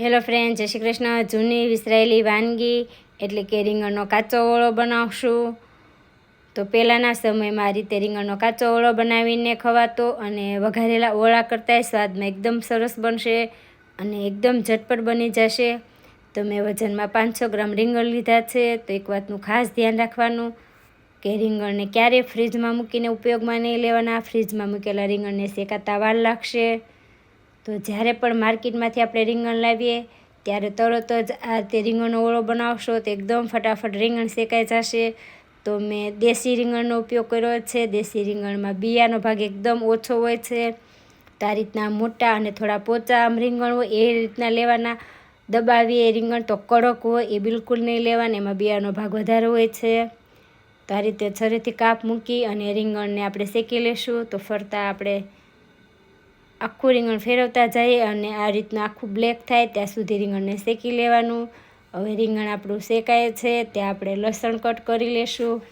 Hello friend જય શ્રી કૃષ્ણ. જૂની, વિસરાયેલી વાનગી, એટલે કે રીંગણનો કાચો ઓળો બનાવશું. તો પહેલાંના સમયમાં આ રીતે રીંગણનો કાચો ઓળો બનાવીને ખવાતો અને વઘારેલા ઓળા કરતાંય સ્વાદમાં એકદમ સરસ બનશે અને એકદમ ઝટપટ બની જશે. તો મેં વજનમાં પાંચસો ગ્રામ રીંગણ લીધા છે. તો એક વાતનું ખાસ ધ્યાન રાખવાનું કે રીંગણને ક્યારેય ફ્રીજમાં મૂકીને ઉપયોગમાં નહીં લેવાના. ફ્રીજમાં મૂકેલા રીંગણને શેકાતા વાર લાગશે. તો જ્યારે પણ માર્કેટમાંથી આપણે રીંગણ લાવીએ, ત્યારે તરત જ આ તે રીંગણનો ઓળો બનાવશો તો એકદમ ફટાફટ રીંગણ શેકાઈ જશે. તો મેં દેશી રીંગણનો ઉપયોગ કર્યો છે. દેશી રીંગણમાં બિયાનો ભાગ એકદમ ઓછો હોય છે. તો આ રીતના મોટા અને થોડા પોચા આમ રીંગણ હોય એ રીતના લેવાના. દબાવીએ રીંગણ તો કડક હોય એ બિલકુલ નહીં લેવાના, એમાં બિયાનો ભાગ વધારે હોય છે. તો આ રીતે છરીથી કાપ મૂકી અને રીંગણને આપણે શેકી લેશું. તો ફરતા આપણે આખું રીંગણ ફેરવતા જઈએ અને આ રીતનું આખું બ્લેક થાય ત્યાં સુધી રીંગણને શેકી લેવાનું. હવે રીંગણ આપણું શેકાય છે, ત્યાં આપણે લસણ કટ કરી લેશું.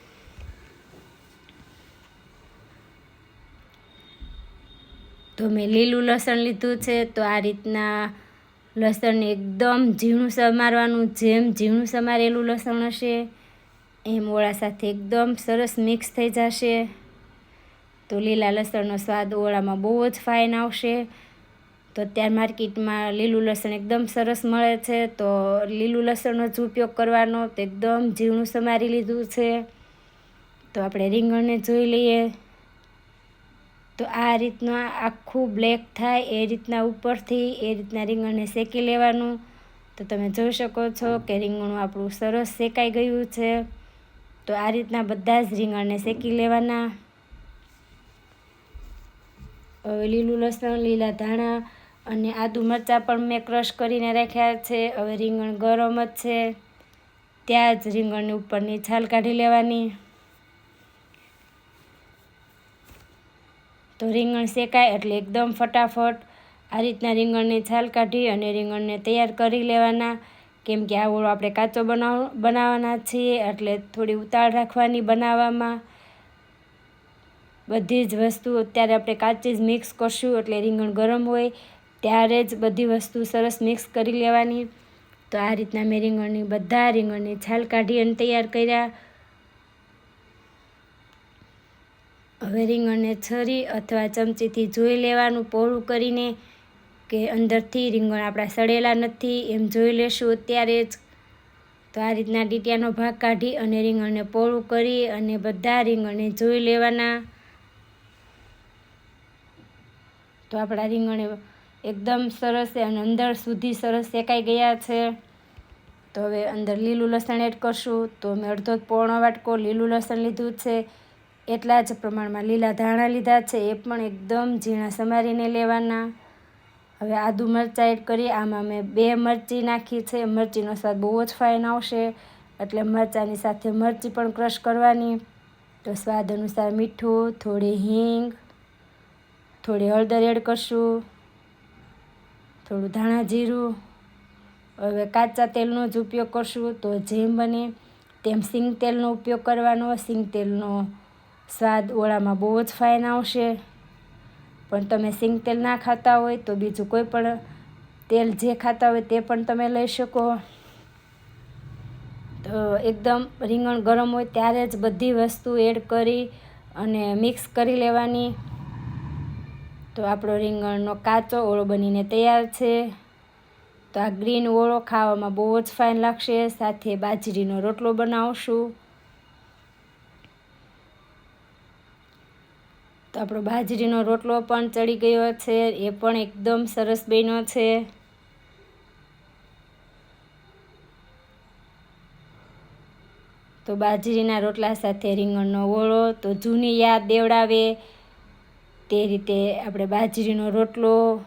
તો મેં લીલું લસણ લીધું છે, તો આ રીતના લસણને એકદમ ઝીણું સમારવાનું, જેમ ઝીણું સમારેલું લસણ હશે, એમ ઓળા સાથે એકદમ સરસ મિક્સ થઈ જશે. તો લીલા લસણનો સ્વાદ ઓળામાં બહુ જ ફાઇન આવશે. તો અત્યારે માર્કેટમાં લીલું લસણ એકદમ સરસ મળે છે. તો લીલું લસણનો જ ઉપયોગ કરવાનો. તો એકદમ ઝીણું સમારી લીધું છે. તો આપણે રીંગણને જોઈ લઈએ. તો આ રીતના આખું બ્લેક થાય એ રીતના ઉપરથી એ રીતના રીંગણને શેકી લેવાનું. તો તમે જોઈ શકો છો કે રીંગણું આપણું સરસ શેકાઈ ગયું છે. તો આ રીતના બધા જ રીંગણને શેકી લેવાના. હવે લીલું લસણ, લીલા ધાણા અને આદુ મરચાં પણ મેં ક્રશ કરીને રાખ્યા છે. હવે રીંગણ ગરમ જ છે. ત્યાં જ રીંગણની ઉપરની છાલ કાઢી લેવાની. તો રીંગણ શેકાય એટલે એકદમ ફટાફટ આ રીતના રીંગણની છાલ કાઢી અને રીંગણને તૈયાર કરી લેવાના. કેમ કે આ ઓળો આપણે કાચો બનાવ, બનાવવાના છીએ એટલે થોડી ઉતાળ રાખવાની બનાવવામાં. બધી જ વસ્તુ અત્યારે આપણે કાચી જ મિક્સ કરશું એટલે રીંગણ ગરમ હોય, ત્યારે જ બધી વસ્તુ સરસ મિક્સ કરી લેવાની. તો આ રીતના મેં રીંગણની બધા રીંગણની છાલ કાઢી અને તૈયાર કર્યા. હવે રીંગણને છરી અથવા ચમચીથી જોઈ લેવાનું પહોળું કરીને કે અંદરથી રીંગણ આપણા સડેલા નથી એમ જોઈ લેશું અત્યારે જ. તો આ રીતના ડીટિયાનો ભાગ કાઢી અને રીંગણને પહોળું કરી અને બધા રીંગણને જોઈ લેવાના. તો આપણા રીંગણ એકદમ સરસ અને અંદર સુધી સરસ શેકાઈ ગયા છે. તો હવે અંદર લીલું લસણ એડ કરશું. તો મેં અડધો પોણો વાટકો લીલું લસણ લીધું છે. એટલા જ પ્રમાણમાં લીલા ધાણા લીધા છે. એ પણ એકદમ ઝીણા સમારીને લેવાના. હવે આદુ મરચાં એડ કરી. આમાં મેં બે મરચી નાખી છે. મરચીનો સ્વાદ બહુ જ ફાઇન આવશે. એટલે મરચાંની સાથે મરચી પણ ક્રશ કરવાની. તો સ્વાદ અનુસાર મીઠું, થોડી હિંગ થોડી હળદર એડ કરશું, થોડું ધાણા જીરું, હવે કાચા તેલનો જ ઉપયોગ કરશું તો જેમ બને તેમ સિંગ તેલનો ઉપયોગ કરવાનો. સિંગ તેલનો સ્વાદ ઓળામાં બહુ જ ફાઇન આવશે. પણ તમે સિંગ તેલ ના ખાતા હોય તો બીજું કોઈ પણ તેલ જે ખાતા હોય તે પણ તમે લઈ શકો. તો એકદમ રીંગણ ગરમ હોય ત્યારે જ બધી વસ્તુ એડ કરી અને મિક્સ કરી લેવાની. તો આપણો રીંગણનો કાચો ઓળો બનીને તૈયાર છે. તો આ ગ્રીન ઓળો ખાવામાં બહુ જ ફાઇન લાગશે. સાથે બાજરીનો રોટલો બનાવશું. તો આપણો બાજરીનો રોટલો પણ ચડી ગયો છે. એ પણ એકદમ સરસ બન્યો છે. તો બાજરીના રોટલા સાથે રીંગણનો ઓળો તો જૂની યાદ દેવડાવે. તે રીતે આપણે બાજરીનો રોટલો,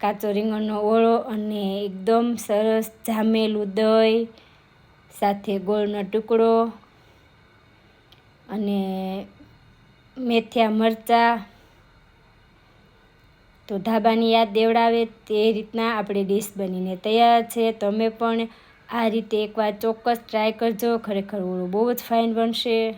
કાચો રીંગણનો ઓળો અને એકદમ સરસ જામેલું દહીં, સાથે ગોળનો ટુકડો અને મેથિયા મરચાં. તો ધાબાની યાદ દેવડાવે તે રીતના આપણી ડીશ બનીને તૈયાર છે. તમે પણ આ રીતે એકવાર ચોક્કસ ટ્રાય કરજો. ખરેખર ઓળો બહુ જ ફાઇન બનશે.